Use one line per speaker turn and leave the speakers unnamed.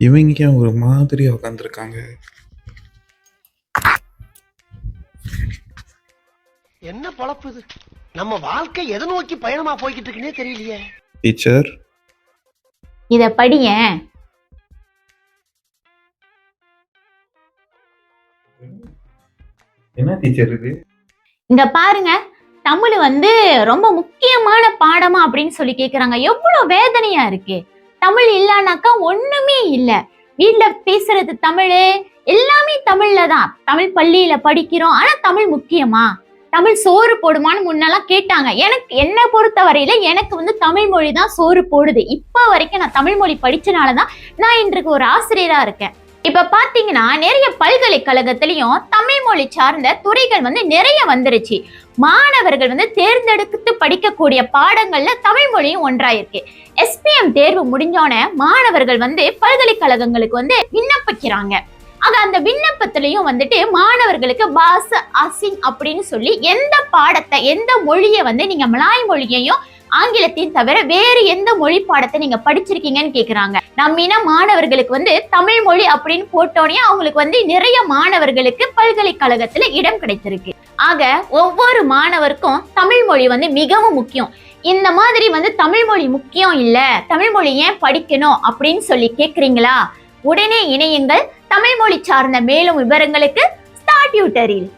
இவங்க ஒரு மாதிரி உட்காந்துருக்காங்க
என்ன பொழப்பு இது? நம்ம வாழ்க்கை எதை நோக்கி பயணமா போய்கிட்டு இருக்குன்னே தெரியலையே.
டீச்சர்
இத படியேன்
என்ன டீச்சர் இது?
இங்க பாருங்க. தமிழ் வந்து ரொம்ப முக்கியமான பாடமா அப்படின்னு சொல்லி கேட்குறாங்க எவ்வளவு வேதனையா இருக்கு. தமிழ் இல்லைனாக்கா ஒண்ணுமே இல்லை. வீட்டில் பேசுறது தமிழ் எல்லாமே தமிழ்ல தான். தமிழ் பள்ளியில படிக்கிறோம். ஆனா தமிழ் முக்கியமா? தமிழ் சோறு போடுமான்னு முன்னெல்லாம் கேட்டாங்க. எனக்கு என்னை பொறுத்த வரையில எனக்கு வந்து தமிழ் மொழி தான் சோறு போடுது. இப்போ வரைக்கும் நான் தமிழ் மொழி படிச்சனாலதான் நான் இன்றைக்கு ஒரு ஆசிரியரா இருக்கேன். இப்ப பாத்தீங்கன்னா நிறைய பல்கலைக்கழகத்திலயும் தமிழ் மொழி சார்ந்த துறைகள் வந்து நிறைய வந்துருச்சு. மாணவர்கள் வந்து தேர்ந்தெடுத்து படிக்கக்கூடிய பாடங்கள்ல தமிழ் மொழியும் ஒன்றாயிருக்கு. எஸ்பிஎம் தேர்வு முடிஞ்சோன மாணவர்கள் வந்து பல்கலைக்கழகங்களுக்கு வந்து விண்ணப்பிக்கிறாங்க. ஆக அந்த விண்ணப்பத்திலையும் வந்துட்டு மாணவர்களுக்கு பாச அசிங் அப்படின்னு சொல்லி எந்த பாடத்தை எந்த மொழியை வந்து நீங்க மலாய் மொழியையும் ஆங்கிலத்தையும் தவிர வேறு எந்த மொழி பாடத்தை நீங்க படிச்சிருக்கீங்கன்னு கேக்குறாங்க. நம்ம இன மாணவர்களுக்கு வந்து தமிழ் மொழி அப்படின்னு போட்டோன்னே அவங்களுக்கு வந்து நிறைய மாணவர்களுக்கு பல்கலைக்கழகத்துல இடம் கிடைத்திருக்கு ஆக ஒவ்வொரு மாணவருக்கும் தமிழ் மொழி வந்து மிகவும் முக்கியம். இந்த மாதிரி வந்து தமிழ் மொழி முக்கியம் இல்ல தமிழ் மொழி ஏன் படிக்கணும் அப்படின்னு சொல்லி கேக்குறீங்களா? உடனே இணையுங்கள். தமிழ் மொழி சார்ந்த மேலும் விவரங்களுக்கு ஸ்டார்ட் யூட்டரில்